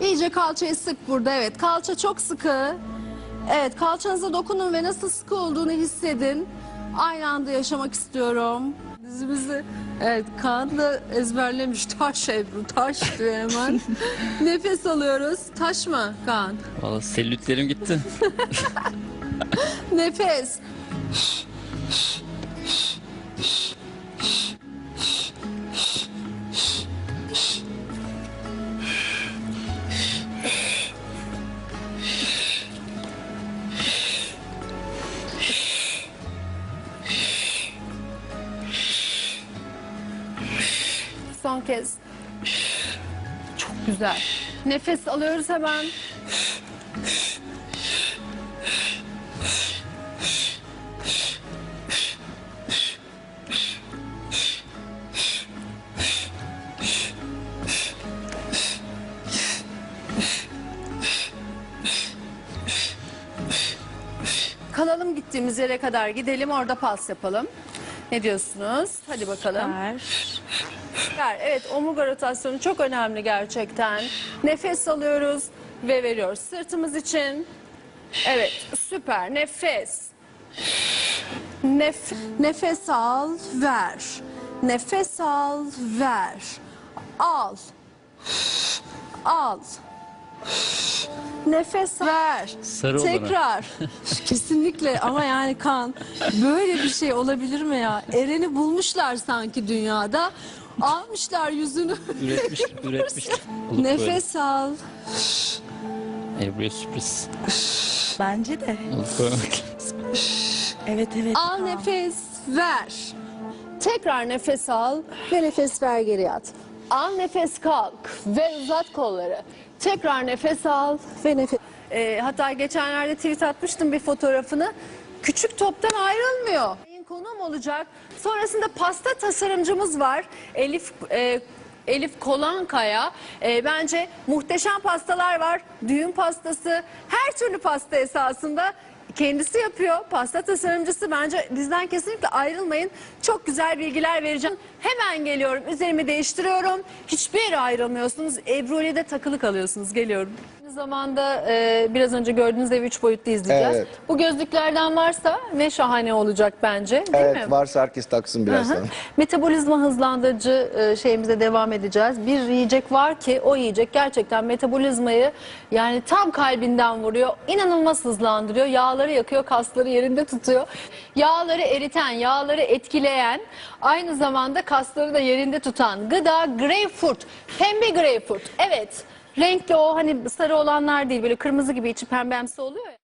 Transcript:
İyice kalçayı sık burada evet. Kalça çok sıkı. Evet kalçanıza dokunun ve nasıl sıkı olduğunu hissedin. Aynı anda yaşamak istiyorum. Dizimizi evet Kaan da ezberlemiş. Taş Ebru taş diyor hemen. Nefes alıyoruz. Taş mı Kaan? Valla selülitlerim gitti. Nefes. Son kez. Çok güzel. Nefes alıyoruz hemen. Kalalım gittiğimiz yere kadar gidelim orada pas yapalım. Ne diyorsunuz? Hadi bakalım. Ver. Evet omurga rotasyonu çok önemli gerçekten. Nefes alıyoruz ve veriyoruz. Sırtımız için. Evet süper nefes. Nef nefes al ver. Nefes al ver. Al. Al. Nefes ver. Sarı. Tekrar. Kesinlikle ama yani kan böyle bir şey olabilir mi ya? Eren'i bulmuşlar sanki dünyada. Almışlar yüzünü. Üretmiş, üretmiş. Nefes al. Ebru'ya sürpriz. Bence de. Evet evet. Al nefes ver. Tekrar nefes al ve nefes ver geri at. Al nefes kalk ve uzat kolları. Tekrar nefes al ve nefes. Ee, hatta geçenlerde tweet atmıştım bir fotoğrafını. Küçük toptan ayrılmıyor. Konuğum olacak. Sonrasında pasta tasarımcımız var. Elif e, Elif Kolankaya. E, bence muhteşem pastalar var. Düğün pastası, her türlü pasta esasında kendisi yapıyor. Pasta tasarımcısı bence bizden kesinlikle ayrılmayın. Çok güzel bilgiler vereceğim. Hemen geliyorum. Üzerimi değiştiriyorum. Hiçbir yere ayrılmıyorsunuz. Ebru ile de takılı kalıyorsunuz. Geliyorum. Aynı zamanda e, biraz önce gördüğünüz evi üç boyutlu izleyeceğiz. Evet. Bu gözlüklerden varsa ne şahane olacak bence. Değil Evet mi? varsa herkes taksın Hı hı. birazdan. Metabolizma hızlandırıcı e, şeyimize devam edeceğiz. Bir yiyecek var ki o yiyecek gerçekten metabolizmayı yani tam kalbinden vuruyor. İnanılmaz hızlandırıyor. Yağları yakıyor, kasları yerinde tutuyor. Yağları eriten, yağları etkileyen, aynı zamanda kasları da yerinde tutan gıda greyfurt. Pembe greyfurt. Evet. Renkli o hani sarı olanlar değil böyle kırmızı gibi içi pembemsi oluyor ya.